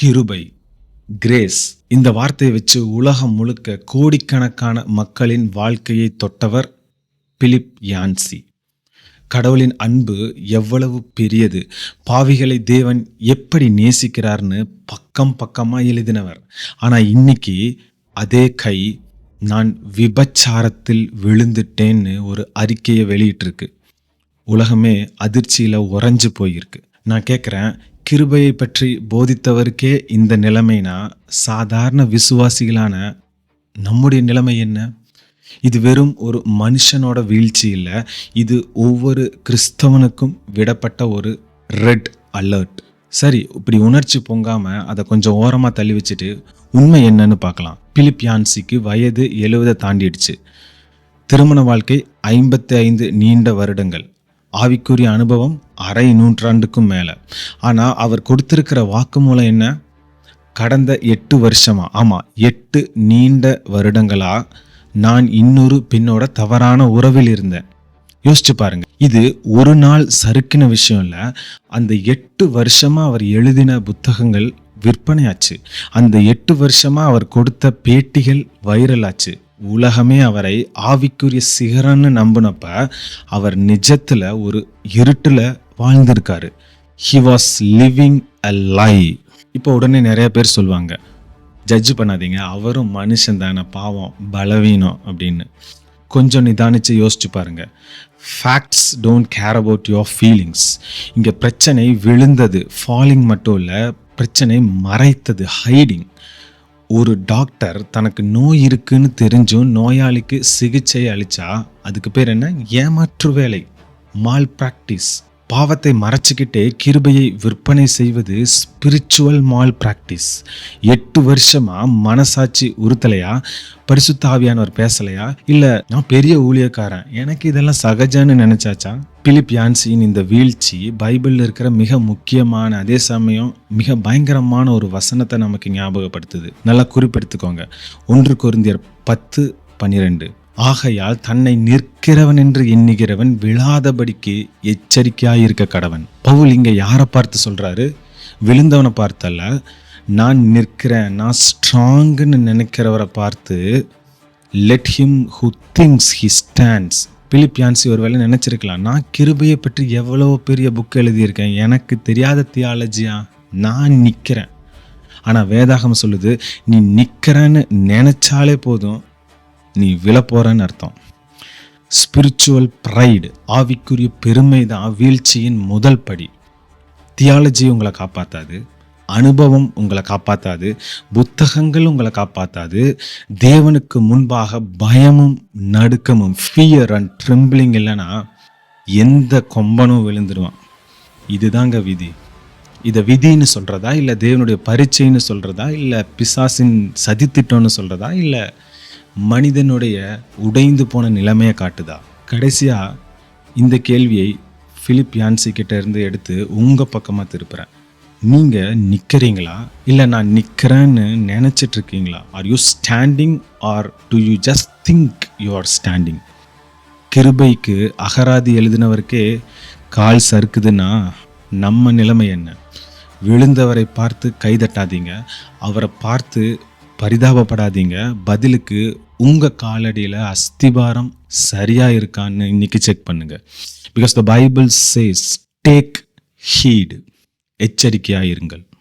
கிருபை கிரேஸ் இந்த வார்த்தையை வச்சு உலகம் முழுக்க கோடிக்கணக்கான மக்களின் வாழ்க்கையை தொட்டவர் பிலிப் யான்சி. கடவுளின் அன்பு எவ்வளவு பெரியது. பாவிகளை தேவன் எப்படி நேசிக்கிறார்னு பக்கம் பக்கமாக எழுதினவர். ஆனால் இன்னைக்கு அதே கை நான் விபச்சாரத்தில் விழுந்துட்டேன்னு ஒரு அறிக்கையை வெளியிட்டிருக்கு. உலகமே அதிர்ச்சியில் உறைஞ்சு போயிருக்கு. நான் கேட்குறேன் கிருபையை பற்றி போதித்தவருக்கே இந்த நிலைமைனா சாதாரண விசுவாசிகளான நம்முடைய நிலைமை என்ன? இது வெறும் ஒரு மனுஷனோட வீழ்ச்சி இல்லை. இது ஒவ்வொரு கிறிஸ்தவனுக்கும் விடப்பட்ட ஒரு ரெட் அலர்ட். சரி இப்படி உணர்ச்சி பொங்காமல் அதை கொஞ்சம் ஓரமாக தள்ளி வச்சுட்டு உண்மை என்னன்னு பார்க்கலாம். பிலிப் யான்சிக்கு வயது எழுவதை தாண்டிடுச்சு. திருமண வாழ்க்கை ஐம்பத்தி ஐந்து நீண்ட வருடங்கள். ஆவிக்குரிய அனுபவம் அரை நூற்றாண்டுக்கும் மேலே. ஆனால் அவர் கொடுத்திருக்கிற வாக்குமூலம் என்ன? கடந்த எட்டு வருஷமாக ஆமாம் எட்டு நீண்ட வருடங்களாக நான் இன்னொரு பெண்ணோட தவறான உறவில் இருந்தேன். யோசிச்சு பாருங்க. இது ஒரு நாள் சறுக்கின விஷயம் இல்லை. அந்த எட்டு வருஷமா அவர் எழுதின புத்தகங்கள் விற்பனையாச்சு. அந்த எட்டு வருஷமா அவர் கொடுத்த பேட்டிகள் வைரல் ஆச்சு உலகமே அவரை ஆவிக்குரிய சிகரன்னு நம்பினப்ப அவர் நிஜத்தில் ஒரு இருட்டில் வாழ்ந்திருக்காரு. He was living a lie இப்போ உடனே நிறைய பேர் சொல்லுவாங்க ஜட்ஜ் பண்ணாதீங்க அவரும் மனுஷன் தானே பாவம் பலவீனம் அப்படின்னு. கொஞ்சம் நிதானிச்சு யோசிச்சு பாருங்க. Facts don't care about your feelings இங்கே பிரச்சனை விழுந்தது ஃபாலிங் மட்டும் இல்லை பிரச்சனை மறைத்தது ஹைடிங் ஒரு டாக்டர் தனக்கு நோய் இருக்குன்னு தெரிஞ்சும் நோயாளிக்கு சிகிச்சை அளிச்சா அதுக்கு பேர் என்ன? ஏமாற்று வேலை. மால் ப்ராக்டிஸ் பாவத்தை மறைச்சிக்கிட்டே கிருபையை விற்பனை செய்வது ஸ்பிரிச்சுவல் மால் ப்ராக்டிஸ் எட்டு வருஷமாக மனசாட்சி உறுத்தலையா? பரிசுத்தாவியானவர் பேசலையா? இல்லை நான் பெரிய ஊழியக்காரன் எனக்கு இதெல்லாம் சகஜன்னு நினச்சாச்சா? பிலிப் யான்சியின் இந்த வீழ்ச்சி பைபிளில் இருக்கிற மிக முக்கியமான அதே சமயம் மிக பயங்கரமான ஒரு வசனத்தை நமக்கு ஞாபகப்படுத்துது. நல்லா குறிப்பெடுத்துக்கோங்க. ஒன்று குருந்தியர் பத்து பன்னிரெண்டு. ஆகையால் தன்னை நிற்கிறவன் என்று எண்ணுகிறவன் விழாதபடிக்கு எச்சரிக்கையாயிருக்க கடவன். பவுல் இங்கே யாரை பார்த்து சொல்கிறாரு விழுந்தவனை பார்த்தல்ல. நான் நிற்கிறேன் நான் ஸ்ட்ராங்குன்னு நினைக்கிறவரை பார்த்து let him who thinks he stands Philip Yancey ஒருவேளை நினச்சிருக்கலாம். நான் கிருபையை பற்றி எவ்வளோ பெரிய புக் எழுதியிருக்கேன்? எனக்கு தெரியாத தியாலஜியா நான் நிற்கிறேன். ஆனால் வேதாகம் சொல்லுது நீ நிற்கிறேன்னு நினச்சாலே போதும் நீ விழப்போறன்னு அர்த்தம். ஸ்பிரிச்சுவல் ப்ரைடு ஆவிக்குரிய பெருமை தான் வீழ்ச்சியின் முதல் படி. தியாலஜி உங்களை காப்பாற்றாது அனுபவம் உங்களை காப்பாற்றாது புத்தகங்கள் உங்களை காப்பாற்றாது தேவனுக்கு முன்பாக பயமும் நடுக்கமும் ஃபியர் அண்ட் ட்ரிம்பிளிங் இல்லைன்னா எந்த கொம்பனும் விழுந்துருவான். இதுதாங்க விதி. இதை விதின்னு சொல்கிறதா இல்லை தேவனுடைய பரீட்சைன்னு சொல்கிறதா இல்லை பிசாசின் சதித்திட்டம்னு சொல்கிறதா இல்லை மனிதனுடைய உடைந்து போன நிலைமையை காட்டுதா? கடைசியாக இந்த கேள்வியை ஃபிலிப் யான்சி கிட்ட இருந்து எடுத்து உங்கள் பக்கமாக திருப்புறேன். நீங்கள் நிற்கிறீங்களா இல்லை நான் நிற்கிறேன்னு நினச்சிட்டு இருக்கீங்களா are you standing or do you just think you are standing கிருபைக்கு அகராதி எழுதினவருக்கே கால் சறுக்குதுன்னா நம்ம நிலைமை என்ன? விழுந்தவரை பார்த்து கைதட்டாதீங்க. அவரை பார்த்து பரிதாபப்படாதீங்க. பதிலுக்கு உங்கள் காலடியில் அஸ்திபாரம் சரியாக இருக்கான்னு இன்னைக்கு செக் பண்ணுங்கள் because the Bible says take heed எச்சரிக்கையாக இருங்கள்.